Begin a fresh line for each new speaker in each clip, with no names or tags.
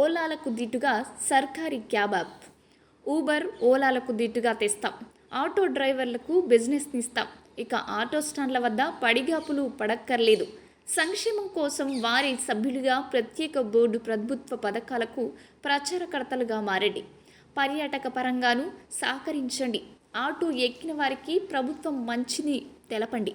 ఓలాలకు దిట్టుగా సర్కారీ cab app. Uber ఓలాలకు దిట్టుగా తెస్తాం. ఆటో డ్రైవర్లకు బిజినెస్ని ఇస్తాం. ఇక ఆటో స్టాండ్ల వద్ద పడిగాపులు పడక్కర్లేదు. సంక్షేమం కోసం వారి సభ్యులుగా ప్రత్యేక బోర్డు ప్రభుత్వ పథకాలకు ప్రచారకర్తలుగా మారండి. పర్యాటక పరంగాను సహకరించండి. ఆటో ఎక్కిన వారికి ప్రభుత్వం మంచిని తెలపండి.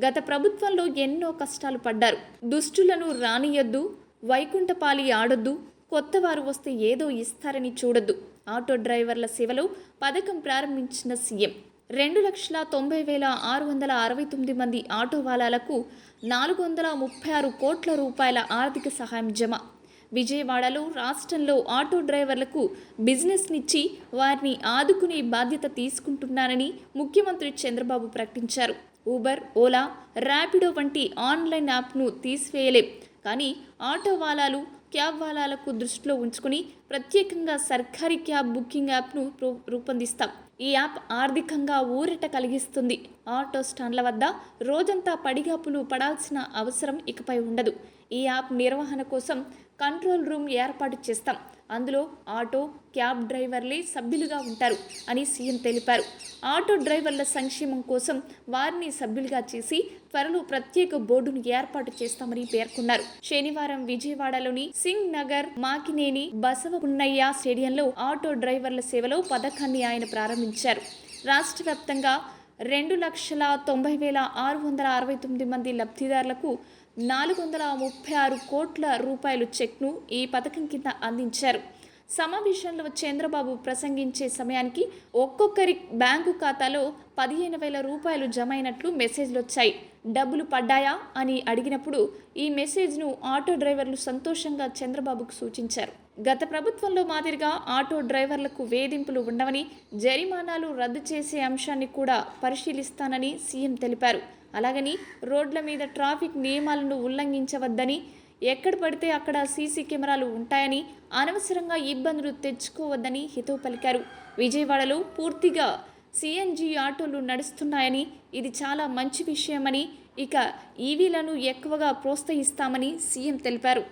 గత ప్రభుత్వంలో ఎన్నో కష్టాలు పడ్డారు. దుష్టులను రానియొద్దు వైకుంఠపాలి ఆడొద్దు కొత్తవారు వస్తే ఏదో ఇస్తారని చూడొద్దు. ఆటో డ్రైవర్ల సేవలో పథకం ప్రారంభించిన సీఎం. రెండు లక్షల తొంభై వేల ఆరు వందల అరవై తొమ్మిది మంది ఆటో వాలాలకు నాలుగు వందల ముప్పై ఆరు కోట్ల రూపాయల ఆర్థిక సహాయం జమ. విజయవాడలో రాష్ట్రంలో ఆటో డ్రైవర్లకు బిజినెస్నిచ్చి వారిని ఆదుకునే బాధ్యత తీసుకుంటున్నానని ముఖ్యమంత్రి చంద్రబాబు ప్రకటించారు. ఊబర్ ఓలా ర్యాపిడో వంటి ఆన్లైన్ యాప్ను తీసివేయలేం. కానీ ఆటో వాలాలు క్యాబ్ వాలాలకు దృష్టిలో ఉంచుకుని ప్రత్యేకంగా సర్కారీ క్యాబ్ బుకింగ్ యాప్ను రూ- రూపొందిస్తాం. ఈ యాప్ ఆర్థికంగా ఊరట కలిగిస్తుంది. ఆటో స్టాండ్ల వద్ద రోజంతా పడిగాపులు పడాల్సిన అవసరం ఇకపై ఉండదు. ఈ యాప్ నిర్వహణ కోసం కంట్రోల్ రూమ్ ఏర్పాటు చేస్తాం. అందులో ఆటో క్యాబ్ డ్రైవర్లే సభ్యులుగా ఉంటారు అని సీఎం తెలిపారు. ఆటో డ్రైవర్ల సంక్షేమం కోసం వారిని సభ్యులుగా చేసి త్వరలో ప్రత్యేక బోర్డును ఏర్పాటు చేస్తామని పేర్కొన్నారు. శనివారం విజయవాడలోని సింగ్ నగర్ మాకినేని బసవపున్నయ్య స్టేడియంలో ఆటో డ్రైవర్ల సేవలో పథకాన్ని ఆయన ప్రారంభించారు. రాష్ట్ర వ్యాప్తంగా రెండు లక్షల తొంభై వేల ఆరు వందల అరవై తొమ్మిది మంది లబ్ధిదారులకు నాలుగు వందల ముప్పై ఆరు కోట్ల రూపాయలు చెక్ను ఈ పథకం కింద అందించారు. సమావేశంలో చంద్రబాబు ప్రసంగించే సమయానికి ఒక్కొక్కరి బ్యాంకు ఖాతాలో పదిహేను వేల రూపాయలు జమ అయినట్లు మెసేజ్లు వచ్చాయి డబ్బులు పడ్డాయా అని అడిగినప్పుడు ఈ మెసేజ్ను ఆటో డ్రైవర్లు సంతోషంగా చంద్రబాబుకు సూచించారు. గత ప్రభుత్వంలో మాదిరిగా ఆటో డ్రైవర్లకు వేధింపులు ఉండవని జరిమానాలు రద్దు చేసే అంశాన్ని కూడా పరిశీలిస్తానని సీఎం తెలిపారు. అలాగని రోడ్ల మీద ట్రాఫిక్ నియమాలను ఉల్లంఘించవద్దని ఎక్కడ పడితే అక్కడ సీసీ కెమెరాలు ఉంటాయని అనవసరంగా ఇబ్బందులు తెచ్చుకోవద్దని హితవు పలికారు. విజయవాడలో పూర్తిగా సిఎన్జి ఆటోలు నడుస్తున్నాయని ఇది చాలా మంచి విషయమని ఇక ఈవీలను ఎక్కువగా ప్రోత్సహిస్తామని సీఎం తెలిపారు.